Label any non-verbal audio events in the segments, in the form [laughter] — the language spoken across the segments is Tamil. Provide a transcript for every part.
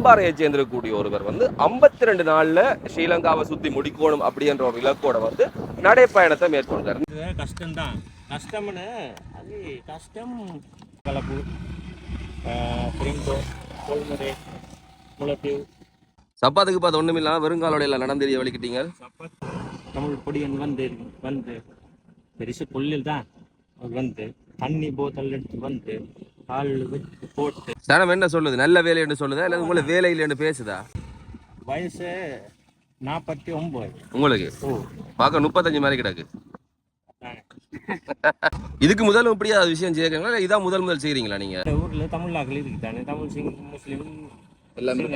அம்பாறையை சேர்ந்திருக்கக்கூடிய ஒருவர் வந்து ஐம்பத்தி ரெண்டு நாள்ல ஸ்ரீலங்காவை சுத்தி முடிக்கணும் அப்படின்ற ஒரு இலக்கோட வந்து நடைப்பயணத்தை மேற்கொண்டார். கஷ்டம்தான். கஷ்டம்னு அது கஷ்டம். கலப்பு பிரிங்கோ கொள்முறை முளத்தீவு சப்பாத்துக்கு பார்த்து ஒண்ணும் இல்லாம வெறுங்காலோட எல்லாம் நடந்தெறிய வலிக்கிட்டீங்க. தமிழ் பொடியன் வந்து வந்து. பெருசு புல்லில் தான் வந்து தண்ணி போத்தல் எடுத்து வந்து சனம் என்ன சொல்லுது? நல்ல வேலை என்று சொல்லுதா? இல்ல உங்களை வேலை இல்லைன்னு பேசுதா? வயசு நாற்பத்தி ஒம்பது உங்களுக்கு? ஓ. பார்க்க முப்பத்தஞ்சு மாதிரி கிடக்கு. [laughs] இதுக்கு முதலும் இப்படியா விஷயம் செய்யறீங்களா? இல்ல இதான் முதல் முதல் செய்றீங்களா நீங்க? ஊரில் தமிழாக்கள் இருக்கு தானே? தமிழ் சிங் முஸ்லீம் எல்லாமே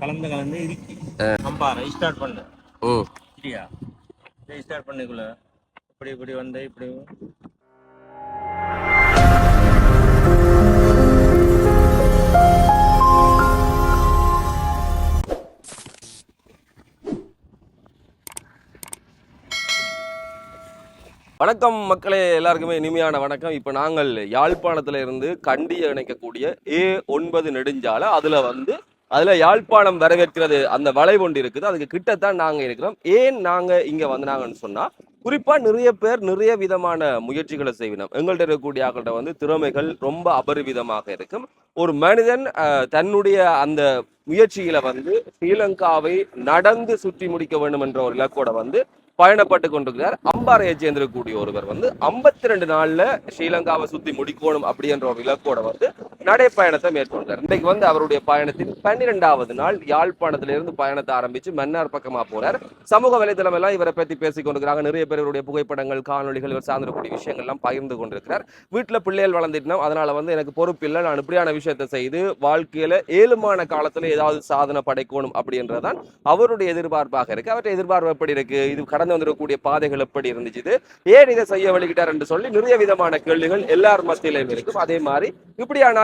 கலந்து கலந்து இருக்கு. அம்பாறை ஸ்டார்ட் பண்ண. ஓ. சரியா ஸ்டார்ட் பண்ணிக்குள்ள. இப்படி இப்படி வந்து இப்படி வணக்கம் மக்களே எல்லாருக்குமே இனிமையான வணக்கம். இப்போ நாங்கள் யாழ்ப்பாணத்துல இருந்து கண்டியை இணைக்கக்கூடிய ஏ ஒன்பது நெடுஞ்சாலை அதுல வந்து அதுல யாழ்ப்பாணம் வரவேற்கிறது அந்த வளைவொண்டு இருக்குது. அதுக்கு கிட்டத்தான் நாங்க இருக்கிறோம். ஏன் நாங்க இங்க வந்தாங்கன்னு சொன்னா குறிப்பா நிறைய பேர் நிறைய விதமான முயற்சிகளை செய்வினோம். எங்கள்கிட்ட இருக்கக்கூடிய ஆக்கள்கிட்ட வந்து திறமைகள் ரொம்ப அபரிவிதமாக இருக்கும். ஒரு மனிதன் தன்னுடைய அந்த முயற்சியில வந்து ஸ்ரீலங்காவை நடந்து சுற்றி முடிக்க வேண்டும் என்ற ஒரு இலக்கோட வந்து பயணப்பட்டு கொண்டிருக்கிறார். அம்பாறையை சேர்ந்திருக்கக்கூடிய ஒருவர் வந்து ஐம்பத்தி ரெண்டு நாள்ல ஸ்ரீலங்காவை சுத்தி முடிக்கணும் அப்படின்ற ஒரு இலக்கோட வந்து நடைப்பயணத்தை மேற்கொண்டார் இன்னைக்கு வந்து அவருடைய பயணத்தின் பன்னிரெண்டாவது நாள் யாழ்ப்பாணத்திலிருந்து பயணத்தை ஆரம்பிச்சு மன்னார் பக்கமா போறார். சமூக வலைதளம் எல்லாம் இவரை பத்தி பேசிக் கொண்டிருக்கிறாங்க. நிறைய பேர் இவருடைய புகைப்படங்கள் காணொளிகள் இவர் சார்ந்திருக்கக்கூடிய விஷயங்கள் எல்லாம் பகிர்ந்து கொண்டிருக்கிறார். வீட்டுல பிள்ளைகள் வளர்ந்துட்டோம். அதனால வந்து எனக்கு பொறுப்பு இல்லை. நான் இப்படியான விஷயத்தை செய்து வாழ்க்கையில ஏழுமான காலத்துல ஏதாவது சாதனை படைக்கணும் அப்படின்றதான் அவருடைய எதிர்பார்ப்பாக இருக்கு. அவருடைய எதிர்பார்ப்பு எப்படி இருக்கு? இது கடந்து வந்திருக்கக்கூடிய பாதைகள் எப்படி இருந்துச்சு ஏன் இதை செய்ய வழிகிட்டார் என்று சொல்லி நிறைய விதமான கேள்விகள் எல்லார் மத்தியிலும் இருக்கும். அதே மாதிரி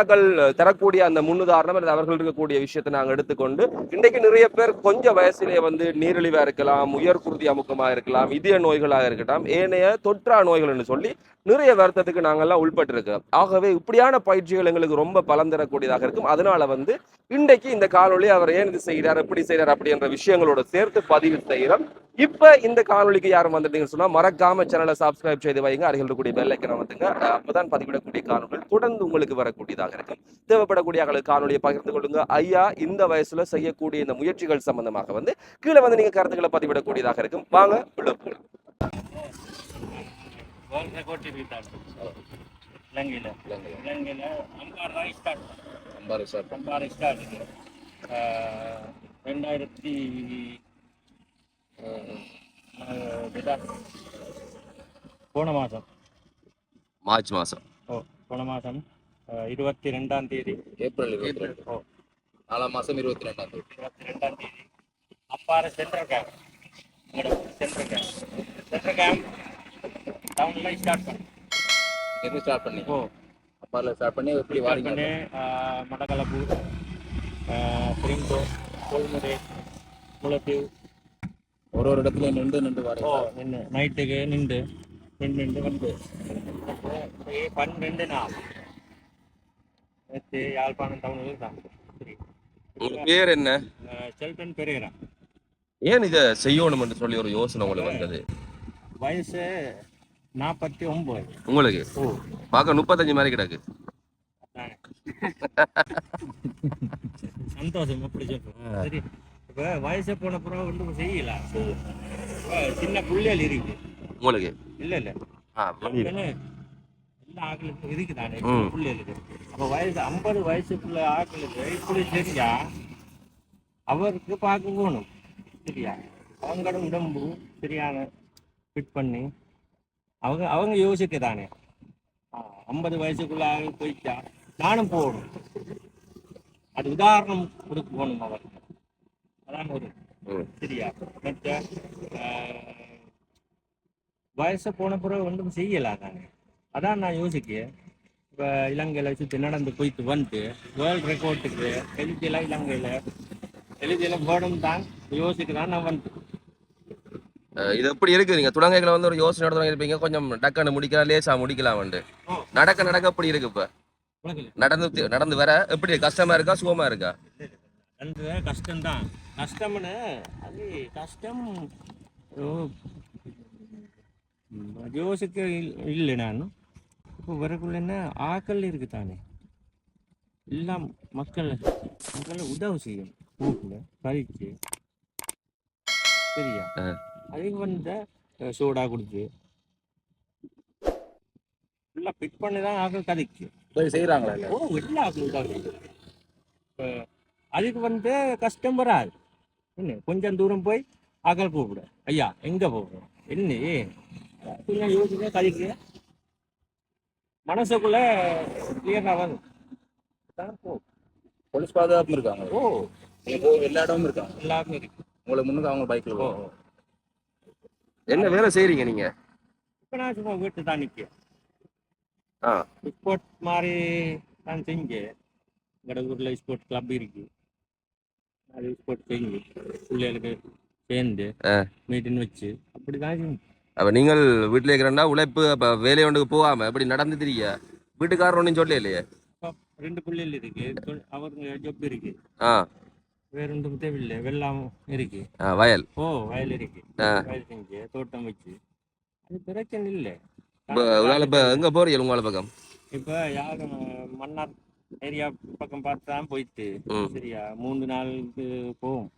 இப்படியானாக்கள் தரக்கூடிய அந்த முன்னுதாரணம் அல்லது அவர்கள் இருக்கக்கூடிய விஷயத்தை நாங்கள் எடுத்துக்கொண்டு இன்றைக்கு நிறைய பேர் கொஞ்சம் வயசுலேயே வந்து நீரிழிவா இருக்கலாம் உயர் குருதி அமுக்கமா இருக்கலாம் இதய நோய்களாக இருக்கட்டும் ஏனைய தொற்றா நோய்கள் என்று சொல்லி நிறைய வருத்தத்துக்கு நாங்கள்லாம் உள்பட்டிருக்கிறோம். ஆகவே இப்படியான பயிற்சிகள் எங்களுக்கு ரொம்ப பலன் தரக்கூடியதாக இருக்கும். அதனால வந்து இன்றைக்கு இந்த காணொலி அவர் ஏன் இது செய்கிறார் எப்படி செய்கிறார் அப்படின்ற விஷயங்களோட சேர்த்து பதிவு செய்கிறோம். இப்ப இந்த காணொலிக்கு யாரும் வந்துட்டீங்கன்னு சொன்னா மறக்காம சேனலை சப்ஸ்கிரைப் செய்து வைங்க. அருகில் இருக்கக்கூடிய பெல் ஐக்கனை வந்துங்க அப்பதான் பதிவிடக்கூடிய காணொலிகள் தொடர்ந்து உங்களுக்கு வரக்கூடியதாக இருக்கும். தேவைப்படக்கூடிய அளவு காணொலியை பகிர்ந்து கொள்ளுங்க. ஐயா இந்த வயசுல செய்யக்கூடிய இந்த முயற்சிகள் சம்பந்தமாக வந்து கீழே வந்து நீங்க கருத்துக்களை பதிவிடக்கூடியதாக இருக்கும். வாங்க உள்ள வேர்ல்ட் ரெக்கார்ட் இருக்காங்க இலங்கையில் இலங்கையில் அம்பாறை ஸ்டார்ட் அம்பாறை ஸ்டார்ட் ரெண்டாயிரத்தி அஹ், இதா- போன மாதம் மார்ச் மாசம் ஓ போன மாதம் இருபத்தி ரெண்டாம் தேதி ஏப்ரல் ஏப்ரல் ஓ நாலாம் மாசம் இருபத்தி ரெண்டாம் தேதி இருபத்தி ரெண்டாம் தேதி Ampara central camp central camp central camp டவுனில் ஸ்டார்ட் பண்ணி. எது ஸ்டார்ட் பண்ணி ஓ. அப்பாரில் ஸ்டார்ட் பண்ணி எப்படி ஸ்டார்ட் பண்ணி மடக்கலப்பு பிரிங்கோ கொள்முறை முளத்தீவு ஒரு ஒரு இடத்துல நின்று நின்று ஓ நின்று. நைட்டுக்கு நின்று நின்று நின்று வந்து. பன்னெண்டு நாள். நேற்று யாழ்ப்பாணம் டவுனில் தான். சரி. உங்க பேர் என்ன? செல்டன் பெருகிறேன் ஏன் இதை செய்யணும் என்று சொல்லி ஒரு யோசனை உங்களுக்கு வந்தது? வயசு நாற்பத்தி ஒம்பது உங்களுக்கு பார்க்க முப்பத்தஞ்சு மாதிரி கிடக்கு. சந்தோஷம் அப்படி சொல்றேன் சரி. இப்ப வயசு போன பிறகு ஒன்றும் செய்யல? சின்ன புள்ளைகள் இருக்கு. உங்களுக்கு? இல்ல இல்ல. எல்லா ஆக்களுக்கும் இருக்குதானே ம். புள்ளைகளுக்கு. அப்ப வயசு ஐம்பது வயசுக்குள்ள ஆக்களுக்கு இப்படி தெரிஞ்சா அவருக்கு பார்க்க போகணும் சரியா? அவங்களோட உடம்பு சரியான ஃபிட் பண்ணி அவங்க அவங்க யோசிக்க தானே ஐம்பது வயசுக்குள்ள ஆகி போயிட்டா நானும் போகணும். அது உதாரணம் கொடுக்க போகணும் அவர் அதான் ஒரு. சரியா. மற்ற வயசு போன பிறகு ஒன்றும் செய்யலாம் தானே அதான் நான் யோசிக்கிறேன் இப்போ இலங்கையில் சுற்றி நடந்து போயிட்டு வந்துட்டு வேர்ல்ட் ரெக்கார்டுக்கு எழுதியெல்லாம் இலங்கையில். எழுதியெல்லாம் போடும் தான் யோசிக்கிறான் நான் வந்து. அஹ், இது எப்படி இருக்கு? நீங்க துடங்கைகளை வந்து ஒரு யோசனை தொடங்கி இருப்பீங்க கொஞ்சம் டக்குன்னு முடிக்கலாம் லேசா முடிக்கலாம் வந்து. நடக்க நடக்க எப்படி இருக்கு இப்ப? நடந்து நடந்து வர எப்படி? கஷ்டமா இருக்கா? சுகமா இருக்கா? அந்த கஷ்டம்தான். கஷ்டம்னு அது கஷ்டம். யோசிக்க இல்- இல்லை நான். இப்போ வரக்குள்ள என்ன? ஆக்கள் இருக்கு தானே. எல்லாம் மக்கள் மக்கள் உதவி செய்யும். ஊக்குல பறிச்சு சரியா. அதுக்கு வந்து அஹ், சோடா கொடுத்து. ஃபுல்லாக பிட் பண்ணி தான் ஆக்கள் கதைக்கு. இல்ல? ஓ செய்யும் இப்போ அதுக்கு வந்து கஷ்டம் வராது என்ன கொஞ்சம் தூரம் போய் ஆக்கள் கூப்பிடு. ஐயா எங்க போகிறோம் என்ன கொஞ்சம் யோசிக்க கதைக்கு. மனசுக்குள்ள கிளியராக போ. போலீஸ் பாதுகாப்பு இருக்காங்க. ஓ. எல்லா இடமும் இருக்காங்க. எல்லாமே இருக்கு. உங்களை முன்னுக்கு அவங்க பைக்ல ஓ போவாங்க என்ன வேலை செய்றீங்க நீங்க? இப்போ நான் சும்மா வீட்டு தான் நிற்க ஆ. ஸ்போர்ட் மாதிரி நான் செஞ்சேன். எங்களோட ஊரில் ஸ்போர்ட் கிளப் இருக்கு. அது ஸ்போர்ட் செஞ்சு பிள்ளைகளுக்கு சேர்ந்து. மீட்டிங் வச்சு அப்படி தான் செஞ்சு அப்ப நீங்கள் வீட்டுல இருக்கிறண்டா உழைப்பு அப்ப வேலை ஒன்றுக்கு போகாம அப்படி நடந்து தெரிய வீட்டுக்காரர் ஒன்றும் சொல்ல இல்லையே இப்போ ரெண்டு பிள்ளைகள் இருக்கு. அவருங்க ஜொப் இருக்கு. ஆ. வேற ஒன்றும் தேவையில்லை. வெள்ளம் இருக்கு. வயல். ஓ வயல் இருக்கு. வயல் செஞ்சு தோட்டம் வச்சு. அது பிரச்சனை இல்லை. உங்களால இப்ப எங்க போறீங்க உங்கள பக்கம்? இப்போ யாரும் மன்னார் ஏரியா பக்கம் பார்த்து தான் போயிட்டு. சரியா? மூணு நாளுக்கு போகும்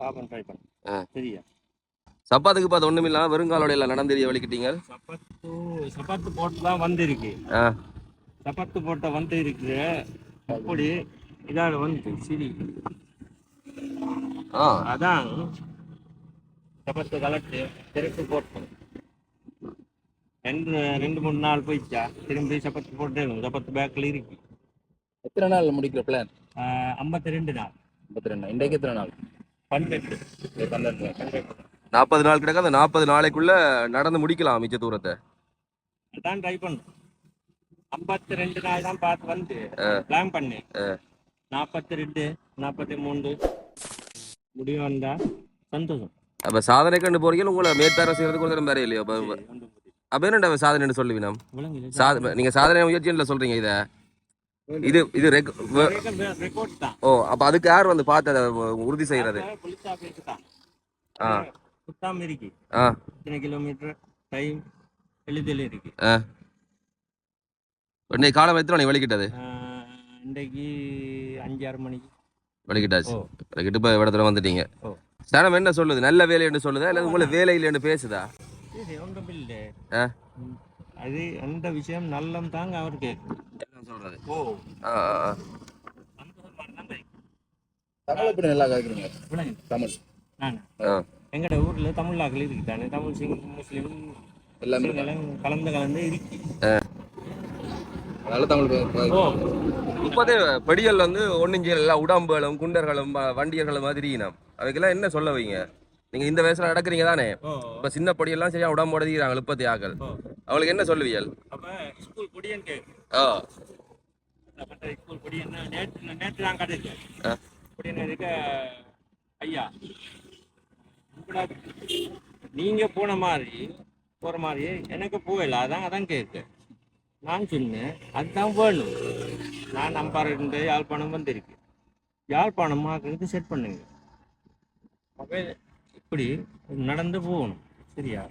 பாப்போம் ட்ரை. பண்ண சரியா? சப்பாத்துக்கு பார்த்து ஒண்ணும் இல்லாம வெறுங்காலோட எல்லாம் நடந்தெறிய வலிக்கிட்டீங்க? சப்பாத்து சப்பாத்து போட்டு தான் வந்திருக்கு. சப்பாத்து போட்ட வந்து இருக்கு அப்படி இதால வந்து சரி. அதான் சப்பாத்து கலட்டு திருப்பி போட்டோம். ரெண்டு ரெண்டு மூணு நாள் போயிடுச்சா? திரும்பி சப்பாத்து போட்டு சப்பாத்து பேக்கில் இருக்கு. எத்தனை நாள் முடிக்கிற பிளான் ஐம்பத்தி ரெண்டு நாள். முப்பத்தி ரெண்டு இன்றைக்கு எத்தனை நாள்? பன்னெண்டு. பன்னெண்டு பன்னெண்டு. நாற்பது நாள் கிடக்க. அந்த நாற்பது நாளைக்குள்ள நடந்து முடிக்கலாம் மிச்ச தூரத்தை. அதான் ட்ரை பண்ணோம். ஐம்பத்தி ரெண்டு நாள் தான் பார்த்து வந்து பிளான் பண்ணேன். நாற்பத்தி ரெண்டு நாற்பத்தி மூணு முடிவு வந்தா சந்தோஷம். அப்ப சாதனை கண்டு போறீங்க உங்களை மேற்பார செய்யறதுக்கு ஒரு தரம் வேற இல்லையோ? அப்ப சரி, ஒண்ணும் புரியல. அப்ப என்னடா சாதனை சொல்லுவீங்க. சாத நீங்க சாதனை முயற்சியில சொல்றீங்க இத? இது இது ஓ அப்ப அதுக்கு யார் வந்து பார்த்து அதை உறுதி செய்யறது? ஆ. சுத்தாம இருக்கு. ஆ. இத்தனை கிலோமீட்டர் டைம் எழுதில இருக்கு. ஆ. இன்னைக்கு காலம் எத்தனை மணி வலிக்கிட்டது? இன்றைக்கு அஞ்சாறு மணிக்கு. வலிக்கிட்டாச்சு ஓ. வலிக்கிட்டு இப்போ இடத்துல வந்துட்டீங்க. ஓ. சனம் என்ன சொல்லுது? நல்ல வேலை என்று சொல்லுதா? இல்லை உங்களை வேலை இல்லைன்னு பேசுதா. அது அந்த விஷயம் நல்லம் தாங்க அவர் கேட்கும் என்ன சொல்றது? ஓ. தமிழ் எப்படி நல்லா கேட்குறீங்க தமிழ். எங்கட ஊர்ல தமிழ் ஆக்கள் இருக்கு தானே தமிழ் சிங் முஸ்லீம் எல்லாமே கலந்து கலந்து இருக்கு. அதனால தமிழ் இப்போதே படிகள் வந்து ஒன்றும் செய்யல உடம்புகளும் குண்டர்களும் வண்டியர்களும் மாதிரி இனம் அதுக்கெல்லாம் என்ன சொல்ல வைங்க? நீங்க இந்த வயசுல நடக்கிறீங்க தானே? இப்ப சின்ன படியெல்லாம் சரியா உடம்போட தீராங்க இப்பத்தி ஆக்கள். அவளுக்கு என்ன சொல்லுவியல் ஐயா நீங்க போன மாதிரி போற மாதிரி எனக்கு போகல அதான் அதான் கேக்கு நான் சொன்னேன் அதுதான் வேணும். நான் நம்பார் இருந்து யாழ்ப்பாணம் வந்திருக்கு. யாழ்ப்பாணம்? ஆக்களுக்கு செட் பண்ணுங்க. அப்ப இப்படி நடந்து போகணும். சரியா?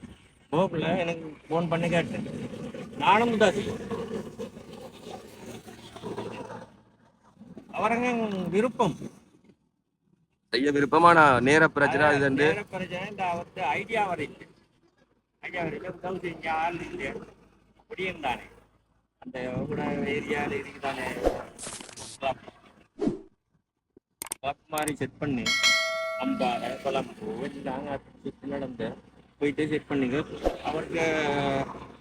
போகல எனக்கு ஃபோன் பண்ணி கேட்டேன். நானும் முதாசி அவரங்க விருப்பம். செய்ய விருப்பமான நேர பிரச்சனை இது நேர பிரச்சனை இந்த அவருக்கு ஐடியா வரைக்கு ஐடியா வரைக்கும் உதவி செஞ்ச ஆள் இல்லை அப்படியும் தானே அந்த ஏரியாவில் இருக்குதானே? மாதிரி செட் பண்ணி. அம்பாறை கொழம்பு வச்சுட்டாங்க சுற்றி நடந்து போயிட்டு செட் பண்ணிங்க. அவருக்கு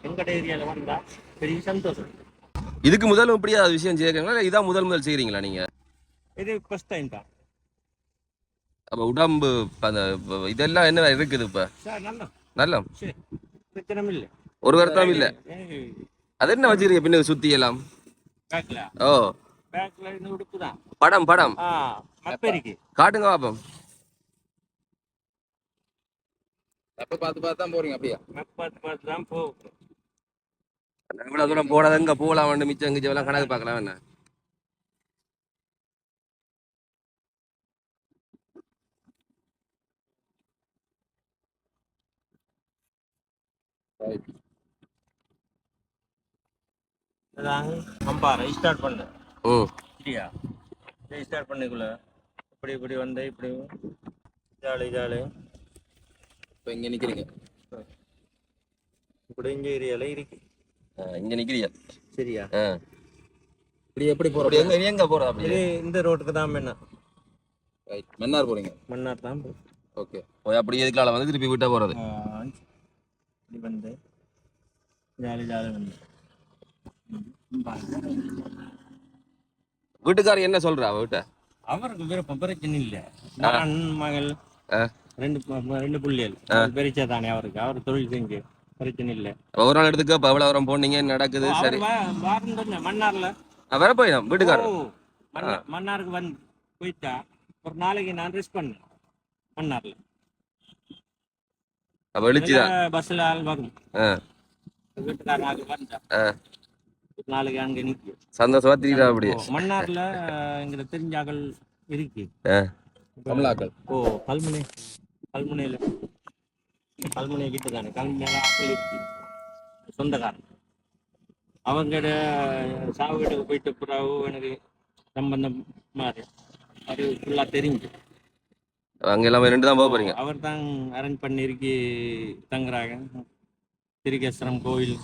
எங்கட ஏரியாவில் வந்தா பெரிய சந்தோஷம். இதுக்கு முதல் இப்படியா விஷயம் செய்யறீங்களா? இதான் முதல் முதல் செய்றீங்களா நீங்க? இது ஃபர்ஸ்ட் டைம் தான். அப்ப உடம்பு அந்த இதெல்லாம் என்ன இருக்குது இப்ப? நல்லா. நல்ல. பிரச்சனை இல்லை. ஒரு வருத்தம் இல்ல. அது என்ன வச்சிருக்க பின்னுக்கு சுத்தி எல்லாம்? ஓ. படம் படம். காட்டுங்க பாப்போம். பார்த்து பார்த்து போறீங்க அப்படியா. பார்த்து பார்த்து தான் போகும் இவ்வளவு தூரம் போடாதங்க போகலாம் வேண்டு மிச்சம் இங்கே கணக்கு பார்க்கலாம் என்ன? அம்பாறை ஸ்டார்ட் பண்ண. ம் சரியா? ஸ்டார்ட் பண்ணிக்குள்ள. இப்படி இப்படி வந்து இப்படி. ஜாலி ஜாலி இப்போ இங்க நிக்கிறீங்க. இப்படி இங்கே ஏரியால இருக்கு. இங்க நிக்கிறியா? சரியா? ஆ. இப்படி எப்படி போறோம் எங்க எங்க போறது அப்படி? இந்த ரோட்டுக்கு தான் மென்னா. ரைட் மன்னார் போறீங்க. மன்னார் தான் ஓகே. அப்படி எதுக்கால வந்து திருப்பி விட்டா போறது? ஆ, இப்படி வந்து. ஜாலி ஜாலி வந்து. வீட்டுக்காரர் என்ன சொல்றா வீட்டை அவருக்கு விருப்பம் பிரச்சனை இல்லை. நான் மகள். ரெண்டு ரெண்டு புள்ளிகள். பெருச்சா தானே அவருக்கு? அவர் தொழில் செஞ்சு பிரச்சனை இல்லை. ஒரு நாள் எடுத்துக்க தூரம் போனீங்க நடக்குது சரி. மன்னார்ல? வர போயிடும் வீட்டுக்காரர். மன்னாருக்கு வந்து போயிட்டா ஒரு நாளைக்கு நான் ரெஸ்ட் பண்ணேன் மன்னார்ல. எழுச்சிதான் பஸ்ல ஆள் வரும். ஆ. வீட்டுக்காரன் ஆள் வந்தா. நாளைக்கு அங்க நிக்கும் சந்தோஷமா திரிடா அப்படி ஓ, மன்னார்ல எங்களுக்கு தெரிஞ்சாக்கள் இருக்கு. கமலாக்கள். ஓ கல்முனை கல்முனையில கல்முனை கிட்ட தானே கல்முனையில சொந்தக்காரன். அவங்கட சாவு வீட்டுக்கு போயிட்ட பிறகு எனக்கு சம்பந்தம் மாதிரி அது ஃபுல்லாக தெரிஞ்சு. அங்க எல்லாமே ரெண்டு தான் போக போறீங்க. அவர் தான் அரேஞ்ச் பண்ணிருக்கி தங்குறாங்க. திருக்கேஸ்வரம் கோயில்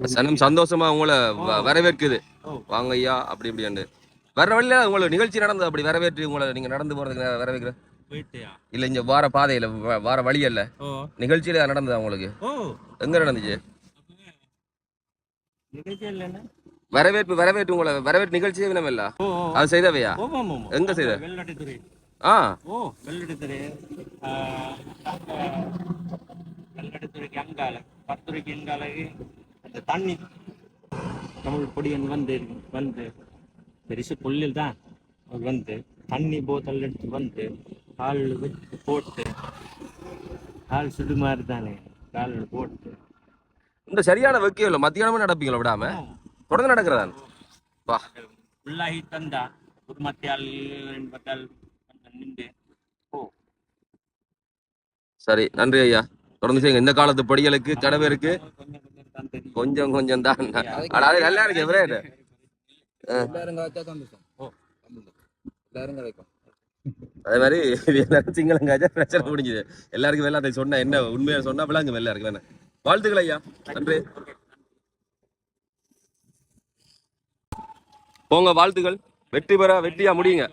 சனம் சந்தோஷமா உங்களை வ- வரவேற்குது. வாங்க ஐயா அப்படி இப்படியாண்டு வர வழியில உங்களுக்கு நிகழ்ச்சி நடந்தது அப்படி வரவேற்று உங்களை நீங்க நடந்து போறதுக்கு வரவேற்கிற இல்ல இங்க வார பாதையில வார வழி அல்ல. நிகழ்ச்சியில நடந்ததா உங்களுக்கு? ஓ. எங்க நடந்துச்சு? வரவேற்பு வரவேற்று உங்களை வரவேற்பு நிகழ்ச்சியே ஓ அது செய்தவையா? எங்க செய்த? ஆ. ஓ வெள்ளடித்துறை. வெள்ளடித்துறைக்கு அங்கால பத்துறைக்கு அங்கால அந்த தண்ணி. தமிழ் பொடியன் வந்து வந்து. பெருசு புல்லில் தான் வந்து. தண்ணி போத்தல் எடுத்து வந்து கால் வச்சு போட்டு கால் சுடு மாதிரி தானே கால் போட்டு. இந்த சரியான வைக்கவே இல்லை. மத்தியானமே நடப்பீங்களா விடாம? தொடர்ந்து நடக்கிறதான் வா. உள்ளாகி தந்தா ஒரு மத்தியால் ரெண்டு நின்று ஓ சரி நன்றி ஐயா. தொடர்ந்து செய்யுங்க. இந்த காலத்து படிகளுக்கு கடவுருக்கு கொஞ்சம் கொஞ்சம் கொஞ்சம் தான். அது நல்லா இருக்கு கிடைக்கும் அதே மாதிரி எல்லாரும் சிங்களம் காய்ச்சா பிரச்சனை முடிஞ்சுது. எல்லாருக்கும் எல்லாத்தையும் சொன்னா என்ன உண்மையா சொன்னா விளங்கும் எல்லாருக்கும் வேணா வாழ்த்துக்கள் ஐயா. நன்றி. போங்க வாழ்த்துக்கள். வெற்றி பெற வெற்றியா முடியுங்க.